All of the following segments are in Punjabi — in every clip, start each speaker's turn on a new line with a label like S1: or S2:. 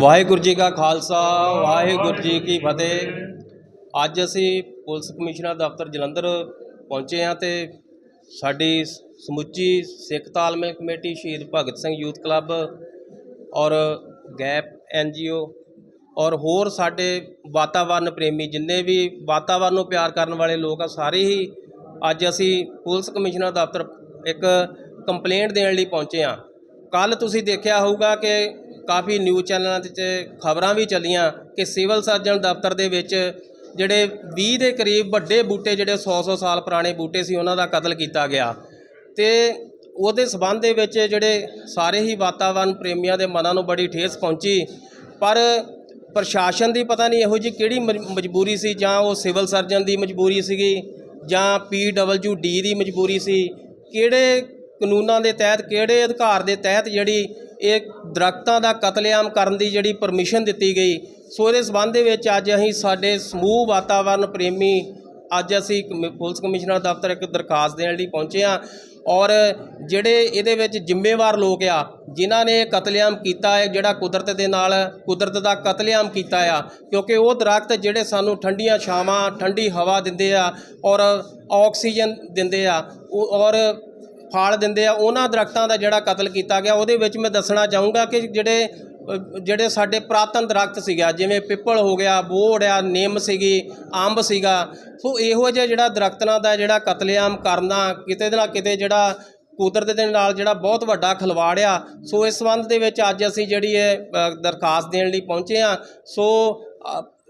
S1: ਵਾਹਿਗੁਰੂ ਜੀ ਕਾ ਖਾਲਸਾ, ਵਾਹਿਗੁਰੂ ਜੀ ਕੀ ਫਤਿਹ। ਅੱਜ ਅਸੀਂ ਪੁਲਿਸ ਕਮਿਸ਼ਨਰ ਦਫ਼ਤਰ ਜਲੰਧਰ ਪਹੁੰਚੇ ਹਾਂ ਤੇ ਸਾਡੀ ਸਮੁੱਚੀ ਸਿੱਖ ਤਾਲਮੇਲ ਕਮੇਟੀ ਸ਼ਹੀਦ ਭਗਤ ਸਿੰਘ ਯੂਥ ਕਲੱਬ ਔਰ ਗੈਪ ਐਨਜੀਓ ਔਰ ਹੋਰ ਸਾਡੇ ਵਾਤਾਵਰਨ ਪ੍ਰੇਮੀ, ਜਿੰਨੇ ਵੀ ਵਾਤਾਵਰਨ ਨੂੰ ਪਿਆਰ ਕਰਨ ਵਾਲੇ ਲੋਕ ਆ, ਸਾਰੇ ਹੀ ਅੱਜ ਅਸੀਂ ਪੁਲਿਸ ਕਮਿਸ਼ਨਰ ਦਫ਼ਤਰ ਇੱਕ ਕੰਪਲੇਂਟ ਦੇਣ ਲਈ ਪਹੁੰਚੇ ਹਾਂ। ਕੱਲ ਤੁਸੀਂ ਦੇਖਿਆ ਹੋਊਗਾ ਕਿ ਕਾਫੀ ਨਿਊਜ਼ ਚੈਨਲਾਂ ਤੇ ਖਬਰਾਂ ਵੀ ਚੱਲੀਆਂ ਕਿ ਸਿਵਲ ਸਰਜਨ ਦਫ਼ਤਰ ਦੇ ਵਿੱਚ ਜਿਹੜੇ 20 ਦੇ ਕਰੀਬ ਵੱਡੇ ਬੂਟੇ, ਜਿਹੜੇ 100-100 ਸਾਲ ਪੁਰਾਣੇ ਬੂਟੇ ਸੀ, ਉਹਨਾਂ ਦਾ ਕਤਲ ਕੀਤਾ ਗਿਆ। ਤੇ ਉਹਦੇ ਸਬੰਧ ਦੇ ਵਿੱਚ ਜਿਹੜੇ ਸਾਰੇ ਹੀ ਵਾਤਾਵਰਨ ਪ੍ਰੇਮੀਆਂ ਦੇ ਮਨਾਂ ਨੂੰ ਬੜੀ ਠੇਸ ਪਹੁੰਚੀ, ਪਰ ਪ੍ਰਸ਼ਾਸਨ ਦੀ ਪਤਾ ਨਹੀਂ ਇਹੋ ਜੀ ਕਿਹੜੀ ਮਜ- ਮਜਬੂਰੀ ਸੀ, ਜਾਂ ਉਹ ਸਿਵਲ ਸਰਜਨ ਦੀ ਮਜਬੂਰੀ ਸੀਗੀ, ਜਾਂ ਡੀ ਦੀ ਮਜਬੂਰੀ ਸੀ, ਕਿਹੜੇ ਕਾਨੂੰਨਾਂ ਦੇ ਤਹਿਤ, ਕਿਹੜੇ ਅਧਿਕਾਰ ਦੇ ਤਹਿਤ ਜਿਹੜੀ ਇਹ ਦਰਖਤਾਂ ਦਾ ਕਤਲੇਆਮ ਕਰਨ ਦੀ ਜਿਹੜੀ ਪਰਮਿਸ਼ਨ ਦਿੱਤੀ ਗਈ, ਸੋ ਇਹਦੇ ਸਬੰਧ ਦੇ ਵਿੱਚ ਅੱਜ ਅਸੀਂ ਸਾਡੇ ਸਮੂਹ ਵਾਤਾਵਰਨ ਪ੍ਰੇਮੀ, ਅੱਜ ਅਸੀਂ ਕਮ- ਪੁਲਿਸ ਕਮਿਸ਼ਨਰ ਦਫ਼ਤਰ ਇੱਕ ਦਰਖਾਸਤ ਦੇਣ ਲਈ ਪਹੁੰਚੇ ਹਾਂ ਔਰ ਜਿਹੜੇ ਇਹਦੇ ਵਿੱਚ ਜ਼ਿੰਮੇਵਾਰ ਲੋਕ ਆ, ਜਿਨ੍ਹਾਂ ਨੇ ਕਤਲੇਆਮ ਕੀਤਾ ਹੈ, ਜਿਹੜਾ ਕੁਦਰਤ ਦੇ ਨਾਲ, ਕੁਦਰਤ ਦਾ ਕਤਲੇਆਮ ਕੀਤਾ ਆ, ਕਿਉਂਕਿ ਉਹ ਦਰਖਤ ਜਿਹੜੇ ਸਾਨੂੰ ਠੰਡੀਆਂ ਛਾਵਾਂ, ਠੰਡੀ ਹਵਾ ਦਿੰਦੇ ਆ ਔਰ ਆਕਸੀਜਨ ਦਿੰਦੇ ਆ ਉਹ- ਔਰ ਫਲ ਦਿੰਦੇ ਆ, ਉਹਨਾਂ ਦਰਖਤਾਂ ਦਾ ਜਿਹੜਾ ਕਤਲ ਕੀਤਾ ਗਿਆ, ਉਹਦੇ ਵਿੱਚ ਮੈਂ ਦੱਸਣਾ ਚਾਹੂੰਗਾ ਕਿ ਜਿਹੜੇ ਜਿਹੜੇ ਸਾਡੇ ਪ੍ਰਾਤਨ ਦਰਖਤ ਸੀਗਾ ਜਿਵੇਂ ਪਿੱਪਲ ਹੋ ਗਿਆ ਬੋੜ ਆ, ਨਿੰਮ ਸੀਗੀ, ਅੰਬ ਸੀਗਾ, ਸੋ ਇਹੋ ਜਿਹਾ ਜਿਹੜਾ ਦਰਖਤਾਂ ਦਾ ਜਿਹੜਾ ਕਤਲੇਆਮ ਕਰਨਾ, ਕਿਤੇ ਨਾ ਕਿਤੇ ਜਿਹੜਾ ਕੁਦਰਤ ਦੇ ਨਾਲ ਜਿਹੜਾ ਬਹੁਤ ਵੱਡਾ ਖਿਲਵਾੜ ਆ, ਸੋ ਇਸ ਸੰਬੰਧ ਦੇ ਵਿੱਚ ਅੱਜ ਅਸੀਂ ਜਿਹੜੀ ਹੈ ਦਰਖਾਸਤ ਦੇਣ ਲਈ ਪਹੁੰਚੇ ਆ ਸੋ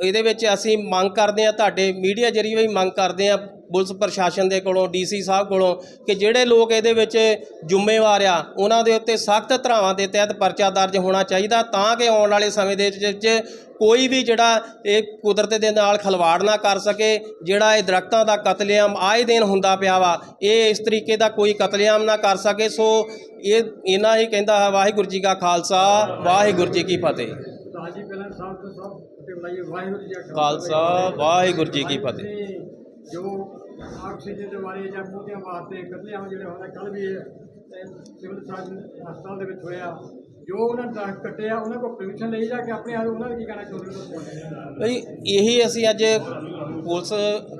S1: ਇਹਦੇ ਵਿੱਚ ਅਸੀਂ ਮੰਗ ਕਰਦੇ ਆ ਤੁਹਾਡੇ ਮੀਡੀਆ ਜਰੀਏ ਵੀ ਮੰਗ ਕਰਦੇ ਆ ਪੁਲਿਸ ਪ੍ਰਸ਼ਾਸਨ ਦੇ ਕੋਲੋਂ ਡੀਸੀ ਸਾਹਿਬ ਕੋਲੋਂ ਕਿ ਜਿਹੜੇ ਲੋਕ ਇਹਦੇ ਵਿੱਚ ਜ਼ਿੰਮੇਵਾਰ ਆ ਉਹਨਾਂ ਦੇ ਉੱਤੇ ਸਖਤ ਧਾਰਾਵਾਂ ਦੇ ਤਹਿਤ ਪਰਚਾ ਦਰਜ ਹੋਣਾ ਚਾਹੀਦਾ ਤਾਂ ਕਿ ਆਉਣ ਵਾਲੇ ਸਮੇਂ ਦੇ ਵਿੱਚ ਕੋਈ ਵੀ ਜਿਹੜਾ ਇਹ ਕੁਦਰਤ ਦੇ ਨਾਲ ਖਲਵਾੜ ਨਾ ਕਰ ਸਕੇ ਜਿਹੜਾ ਇਹ ਦਰਖਤਾਂ ਦਾ ਕਤਲੇਆਮ ਆਏ ਦਿਨ ਹੁੰਦਾ ਪਿਆ ਵਾ ਇਹ ਇਸ ਤਰੀਕੇ ਦਾ ਕੋਈ ਕਤਲੇਆਮ ਨਾ ਕਰ ਸਕੇ। ਸੋ ਇਹ ਇਹਨਾਂ ਹੀ ਕਹਿੰਦਾ ਹੈ ਵਾਹਿਗੁਰੂ ਜੀ ਕਾ ਖਾਲਸਾ ਵਾਹਿਗੁਰੂ ਜੀ ਕੀ ਫਤਿਹ। ਖਾਲਸਾ। ਵਾਹਿਗੁਰੂ ਜੀ ਕੀ ਫਤਿਹ।
S2: ਜੋ ਆਕਸੀਜਨ ਦੇ ਬਾਰੇ ਜਾਂ ਪੌਦਿਆਂ ਵਾਸਤੇ ਕਤਲੇਆਮ ਜਿਹੜੇ ਹੋਣਾ ਕੱਲ ਵੀ ਸਿਵਲ ਸਰਜਨ ਹਸਪਤਾਲ ਦੇ ਵਿੱਚ ਹੋਇਆ। ਜੋ ਉਹਨਾਂ ਨੇ ਦਰਖਤ ਉਹਨਾਂ ਕੋਲ ਪਰਮਿਸ਼ਨ ਲਈ ਜਾ ਕੇ ਆਪਣੇ ਆਪ ਉਹਨਾਂ ਨੂੰ ਕੀ ਕਹਿਣਾ ਚਾਹੁੰਦੇ ਹੋ?
S1: ਇਹੀ ਅਸੀਂ ਅੱਜ ਪੁਲਿਸ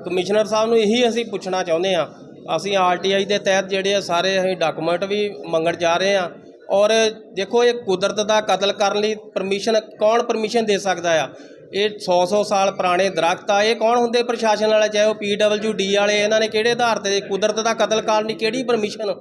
S1: ਕਮਿਸ਼ਨਰ ਸਾਹਿਬ ਨੂੰ ਇਹੀ ਅਸੀਂ ਪੁੱਛਣਾ ਚਾਹੁੰਦੇ ਆ ਅਸੀਂ ਆਰਟੀਆਈ ਦੇ ਤਹਿਤ ਜਿਹੜੇ ਆ, ਸਾਰੇ ਅਸੀਂ ਡਾਕੂਮੈਂਟ ਵੀ ਮੰਗਣ ਜਾ ਰਹੇ ਆ ਔਰ ਦੇਖੋ, ਇਹ ਕੁਦਰਤ ਦਾ ਕਤਲ ਕਰਨ ਲਈ ਪਰਮਿਸ਼ਨ ਕੌਣ ਪਰਮਿਸ਼ਨ ਦੇ ਸਕਦਾ ਆ? ਇਹ 100-100 ਸਾਲ ਪੁਰਾਣੇ ਦਰਖਤ ਆ, ਇਹ ਕੌਣ ਹੁੰਦੇ ਪ੍ਰਸ਼ਾਸਨ ਵਾਲੇ, ਚਾਹੇ ਉਹ ਡੀ ਵਾਲੇ, ਇਹਨਾਂ ਨੇ ਕਿਹੜੇ ਆਧਾਰ ਤੇ, ਕੁਦਰਤ ਦਾ ਕਤਲ ਕਰਨ ਦੀ ਕਿਹੜੀ ਪਰਮਿਸ਼ਨ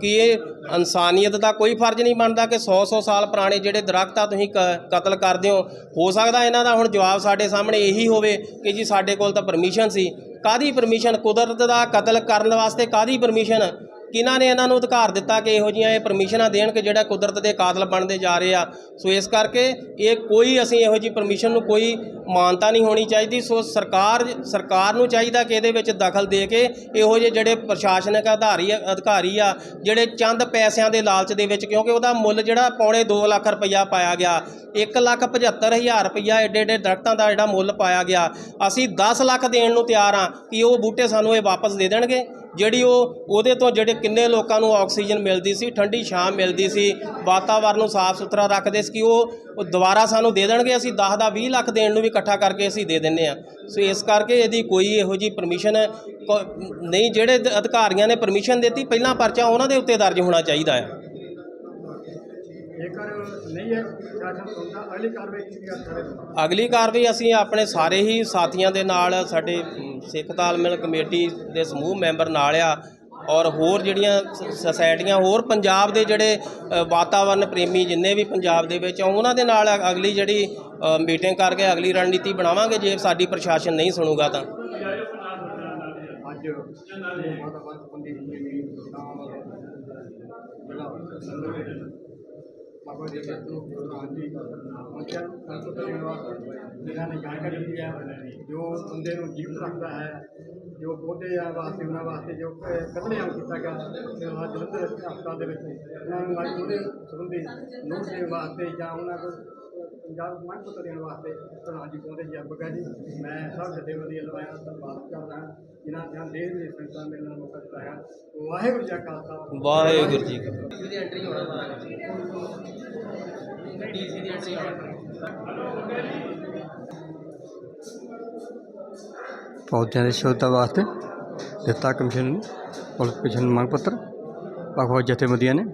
S1: ਕਿ ਇਹ ਇਨਸਾਨੀਅਤ ਦਾ ਕੋਈ ਫਰਜ਼ ਨਹੀਂ ਬਣਦਾ ਕਿ 100-100 ਸਾਲ ਪੁਰਾਣੇ ਜਿਹੜੇ ਦਰਖਤ ਆ, ਤੁਸੀਂ ਕ- ਕਤਲ ਕਰਦੇ ਹੋ। ਹੋ ਸਕਦਾ ਇਹਨਾਂ ਦਾ ਹੁਣ ਜਵਾਬ ਸਾਡੇ ਸਾਹਮਣੇ ਇਹੀ ਹੋਵੇ ਕਿ ਜੀ ਸਾਡੇ ਕੋਲ ਤਾਂ ਪਰਮਿਸ਼ਨ ਸੀ। ਕਾਦੀ ਪਰਮਿਸ਼ਨ ਕੁਦਰਤ ਦਾ ਕਤਲ ਕਰਨ ਵਾਸਤੇ ਕਾਦੀ ਪਰਮਿਸ਼ਨ ਕਿਹਨਾਂ ਨੇ ਇਹਨਾਂ ਨੂੰ ਅਧਿਕਾਰ ਦਿੱਤਾ ਕਿ ਇਹੋ ਜਿਹੀਆਂ ਇਹ ਪਰਮਿਸ਼ਨਾਂ ਦੇਣ ਕਿ ਜਿਹੜਾ ਕੁਦਰਤ ਦੇ ਕਾਤਲ ਬਣਦੇ ਜਾ ਰਹੇ ਆ? ਸੋ ਇਸ ਕਰਕੇ ਇਹ ਕੋਈ ਅਸੀਂ ਇਹੋ ਜਿਹੀ ਪਰਮਿਸ਼ਨ ਨੂੰ ਕੋਈ ਮਾਨਤਾ ਨਹੀਂ ਹੋਣੀ ਚਾਹੀਦੀ। ਸੋ ਸਰਕਾਰ ਸਰਕਾਰ ਨੂੰ ਚਾਹੀਦਾ ਕਿ ਇਹਦੇ ਵਿੱਚ ਦਖਲ ਦੇ ਕੇ ਇਹੋ ਜਿਹੇ ਜਿਹੜੇ ਪ੍ਰਸ਼ਾਸਨਿਕ ਅਧਾਰੀ, ਅਧਿਕਾਰੀ ਆ, ਜਿਹੜੇ ਚੰਦ ਪੈਸਿਆਂ ਦੇ ਲਾਲਚ ਦੇ ਵਿੱਚ, ਕਿਉਂਕਿ ਉਹਦਾ ਮੁੱਲ ਜਿਹੜਾ ਪੌਣੇ 2 ਲੱਖ ਰੁਪਈਆ ਪਾਇਆ ਗਿਆ। 1 ਲੱਖ 75 ਹਜ਼ਾਰ ਰੁਪਈਆ ਏਡੇ ਏਡੇ ਦਰਖਤਾਂ ਦਾ ਜਿਹੜਾ ਮੁੱਲ ਪਾਇਆ ਗਿਆ। ਅਸੀਂ 10 ਲੱਖ ਦੇਣ ਨੂੰ ਤਿਆਰ ਆ ਕਿ ਉਹ ਬੂਟੇ ਸਾਨੂੰ ਇਹ ਵਾਪਸ ਦੇ ਦੇਣਗੇ। ਜਿਹੜੀ ਉਹ, ਉਹਦੇ ਤੋਂ ਜਿਹੜੇ ਕਿੰਨੇ ਲੋਕਾਂ ਨੂੰ ਆਕਸੀਜਨ ਮਿਲਦੀ ਸੀ, ਠੰਡੀ ਛਾਂ ਮਿਲਦੀ ਸੀ, ਵਾਤਾਵਰਨ ਨੂੰ ਸਾਫ਼ ਸੁਥਰਾ ਰੱਖਦੇ ਸੀ ਕਿ ਉਹ ਦੁਬਾਰਾ ਸਾਨੂੰ ਦੇ ਦੇਣਗੇ, ਅਸੀਂ 10 ਦਾ 20 ਲੱਖ ਦੇਣ ਨੂੰ ਵੀ ਇਕੱਠਾ ਕਰਕੇ ਅਸੀਂ ਦੇ ਦਿੰਨੇ ਆ ਸੋ ਇਸ ਕਰਕੇ ਇਹਦੀ ਕੋਈ ਇਹੋ ਜੀ ਪਰਮਿਸ਼ਨ ਨਹੀਂ, ਜਿਹੜੇ ਅਧਿਕਾਰੀਆਂ ਨੇ ਪਰਮਿਸ਼ਨ ਦਿੱਤੀ, ਪਹਿਲਾਂ ਪਰਚਾ ਉਹਨਾਂ ਦੇ ਉੱਤੇ ਦਰਜ ਹੋਣਾ ਚਾਹੀਦਾ ਆ
S2: ਜੇਕਰ ਨਹੀਂ ਹੈ ਪ੍ਰਸ਼ਾਸਨ ਸੁਣਦਾ ਅਗਲੀ ਕਾਰਵਾਈ ਕੀ
S1: ਅਗਲੀ ਕਾਰਵਾਈ ਅਸੀਂ ਆਪਣੇ ਸਾਰੇ ਹੀ ਸਾਥੀਆਂ ਦੇ ਨਾਲ ਸਾਡੇ ਸਿੱਖ ਤਾਲਮੇਲ ਕਮੇਟੀ ਦੇ ਸਮੂਹ ਮੈਂਬਰ ਨਾਲ ਆ ਔਰ ਹੋਰ ਜਿਹੜੀਆਂ ਸੁਸਾਇਟੀਆਂ ਹੋਰ ਪੰਜਾਬ ਦੇ ਜਿਹੜੇ ਵਾਤਾਵਰਨ ਪ੍ਰੇਮੀ ਜਿੰਨੇ ਵੀ ਪੰਜਾਬ ਦੇ ਵਿੱਚ ਆ ਉਹਨਾਂ ਦੇ ਨਾਲ ਅਗਲੀ ਜਿਹੜੀ ਮੀਟਿੰਗ ਕਰਕੇ ਅਗਲੀ ਰਣਨੀਤੀ ਬਣਾਵਾਂਗੇ ਜੇ ਸਾਡੀ ਪ੍ਰਸ਼ਾਸਨ ਨਹੀਂ ਸੁਣੂਗਾ ਤਾਂ।
S2: ਅੱਜ ਸੰਤ ਦੇਣ ਵਾਸਤੇ ਜਿਨ੍ਹਾਂ ਨੇ ਜਾਣਕਾਰੀ ਦਿੱਤੀ ਹੈ ਜੋ ਬੰਦੇ ਨੂੰ ਜੀਵਤ ਰੱਖਦਾ ਹੈ ਜੋ ਪੌਦੇ ਆ ਵਾਸਤੇ ਉਹਨਾਂ ਵਾਸਤੇ ਜੋ ਕਤਲੇਆਮ ਕੀਤਾ ਗਿਆ ਤੇ ਉਹ ਜਲੰਧਰ ਹਸਪਤਾਲ ਦੇ ਵਿੱਚ ਉਹਨਾਂ ਨੂੰ ਅੱਜ ਉਹਦੇ ਸੰਬੰਧੀ ਨੋਟ ਦੇਣ ਵਾਸਤੇ ਜਾਂ ਉਹਨਾਂ ਕੋਲ ਪੰਜਾਬ ਮੰਗ ਪੱਤਰ ਦੇਣ ਵਾਸਤੇ ਪ੍ਰਧਾਨ ਜੀ ਪਹੁੰਚੇ ਜੀ ਅੱਬਕਾ ਜੀ ਮੈਂ ਸਭ ਜਥੇਬੰਦੀਆਂ ਲਵਾਇਆ ਧੰਨਵਾਦ ਕਰਦਾ ਜਿਨ੍ਹਾਂ ਦੇ ਸੰਗਤਾਂ ਨੂੰ ਮਿਲਣ ਦਾ ਮੌਕਾ ਦਿੱਤਾ ਹੈ। ਵਾਹਿਗੁਰੂ ਜੀ ਕਾ ਖਾਲਸਾ।
S1: ਵਾਹਿਗੁਰੂ ਜੀ ਕੀ ਫਤਿਹ। ਡੀਸੀ ਦੀ ਐਂਟਰੀ
S3: ਪੌਦਿਆਂ ਦੇ ਸ਼ੁੱਧਤਾ ਵਾਸਤੇ ਦਿੱਤਾ ਕਮਿਸ਼ਨ ਪੁਲਿਸ ਕਮਿਸ਼ਨ ਮੰਗ ਪੱਤਰ। ਵੱਖ ਵੱਖ ਜਥੇਬੰਦੀਆਂ ਨੇ